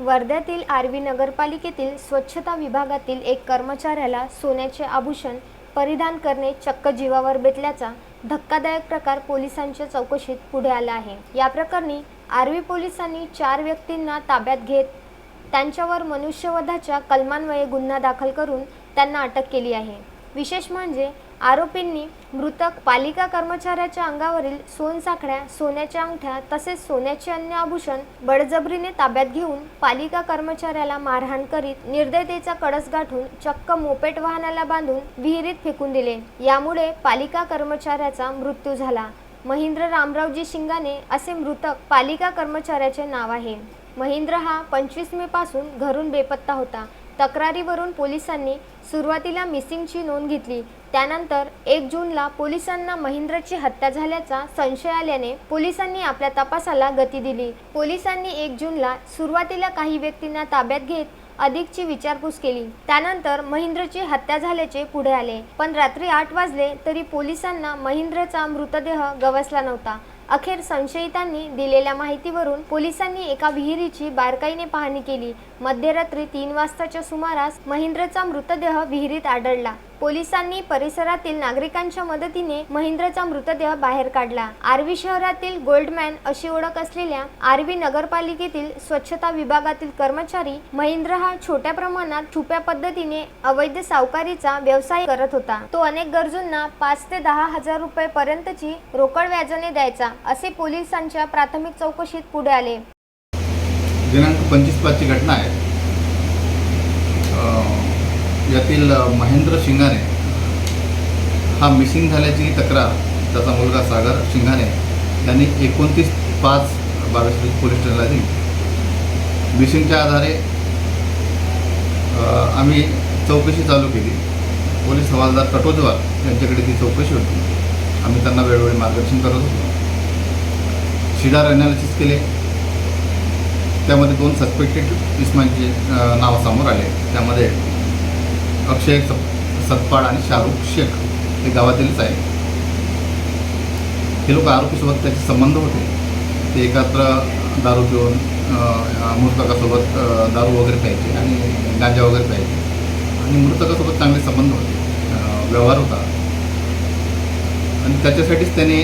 वर्ध्यातील आर्वी नगरपालिकेतील स्वच्छता विभागातील एक कर्मचाऱ्याला सोन्याचे आभूषण परिधान करणे चक्क जीवावर बेतल्याचा धक्कादायक प्रकार पोलिसांच्या चौकशीत पुढे आला आहे. या प्रकरणी आर्वी पोलिसांनी चार व्यक्तींना ताब्यात घेत त्यांच्यावर मनुष्यवधाच्या कलमान्वये गुन्हा दाखल करून त्यांना अटक केली आहे. विशेष म्हणजे आरोपींनी मृतक पालिका कर्मचाऱ्याच्या अंगावरील सोनसाखळ्या सोन्याच्या अंगठ्या तसेच सोन्याचे अन्य आभूषण बळजबरीने ताब्यात घेऊन पालिका कर्मचाऱ्याला मारहाण करीत निर्दयतेचा कळस गाठून चक्क मोपेट वाहनाला बांधून विहिरीत फेकून दिले. यामुळे पालिका कर्मचाऱ्याचा मृत्यू झाला. महेंद्र रामरावजी शिंगाने असे मृतक पालिका कर्मचाऱ्याचे नाव आहे. महेंद्र हा पंचवीस मे पासून घरून बेपत्ता होता. तक्रारीवरून पोलिसांनी सुरुवातीला मिसिंगची नोंद घेतली. त्यानंतर एक जूनला पोलिसांना महिंद्रची हत्या झाल्याचा संशय आल्याने पोलिसांनी आपल्या तपासाला गती दिली. पोलिसांनी एक जूनला सुरुवातीला काही व्यक्तींना ताब्यात घेत अधिकची विचारपूस केली. त्यानंतर महिंद्रची हत्या झाल्याचे पुढे आले. पण रात्री आठ वाजले तरी पोलिसांना महिंद्रचा मृतदेह गवसला नव्हता. अखेर संशयितांनी दिलेल्या माहितीवरून पोलिसांनी एका विहिरीची बारकाईने पाहणी केली. मध्यरात्री तीन वाजताच्या सुमारास महेंद्रचा मृतदेह विहिरीत आढळला. पोलिसांनी परिसरातील नागरिकांच्या मदतीने महेंद्रचा मृतदेह बाहेर काढला. आर्वी शहरातील गोल्डमॅन अशी ओळख असलेल्या आर्वी नगरपालिकेतील स्वच्छता विभागातील कर्मचारी महेंद्र हा छोट्या प्रमाणात छुप्या पद्धतीने अवैध सावकारीचा व्यवसाय करत होता. तो अनेक गरजूंना पाच ते दहा हजार रुपये पर्यंतची रोकड व्याजाने द्यायचा असे पोलिसांच्या प्राथमिक चौकशीत पुढे आले. दिनांक पंचवीस पाचची घटना आहे. यातील महेंद्र शिंगाणे हा मिसिंग झाल्याची तक्रार त्याचा मुलगा सागर शिंगाणे यांनी एकोणतीस पाच बावीस पोलीस स्टेशनला दिली. मिसिंगच्या आधारे आम्ही चौकशी चालू केली. पोलीस हवालदार कटोजवाल यांच्याकडे ती चौकशी होती. आम्ही त्यांना वेळोवेळी मार्गदर्शन करत होतो. शिडार अनालिसिस केले. त्यामध्ये दोन सस्पेक्टेड इस्मांचे नाव समोर आले. त्यामध्ये अक्षय सतपाड आणि शाहरुख शेख हे गावातीलच आहे हे लोक आरोपीसोबत त्याचे संबंध होते. ते एकत्र दारू पिऊन मृतकासोबत दारू वगैरे प्यायचे आणि गांजा वगैरे प्यायचे. आणि मृतकासोबत चांगले संबंध होते. व्यवहार होता. आणि त्याच्यासाठीच त्याने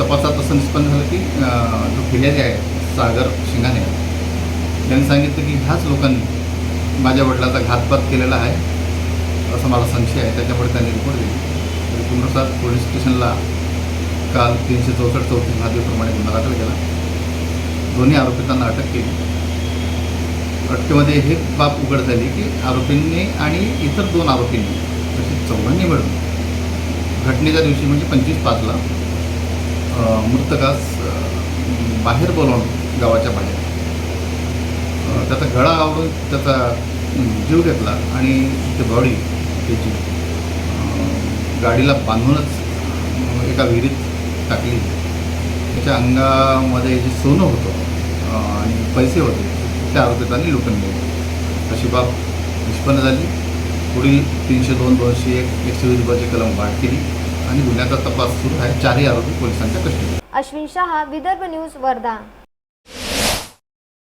तपासात असं निष्पन्न झालं की जो फिर्यादी आहे सागर शिंगाणे त्यांनी सांगितलं की ह्याच लोकांनी माझ्या वडिलाचा घातपात केलेला आहे असं मला संशय आहे. त्याच्यामुळे त्यांनी रिपोर्ट दिली. रिपोर्टनुसार पोलीस स्टेशनला काल तीनशे चौसष्ट चौतीस भादीप्रमाणे गुन्हा दाखल केला. दोन्ही आरोपितांना अटक केली. अटकेमध्ये हे बाब उघड झाली की आरोपींनी आणि इतर दोन आरोपींनी असे चौघांनी मिळून घटनेच्या दिवशी म्हणजे पंचवीस पाचला मृतकास बाहेर बोलावून गावाच्या बाहेर त्याचा गळा आवडून त्याचा जीव घेतला आणि ती बॉडी त्याची गाडीला बांधूनच एका विहिरीत टाकली. त्याच्या अंगामध्ये जे सोनं होतं आणि पैसे होते त्या आरोपितांनी लुटून गेले. अशी बाब निष्पन्न झाली. पुढील तीनशे दोन दोनशे एक एकशे वीस रुपयाची कलम वाढ केली आणि गुन्ह्याचा तपास सुरू आहे. चारही आरोपी पोलिसांच्या कस्टडीत. अश्विन शहा विदर्भ न्यूज वर्धा.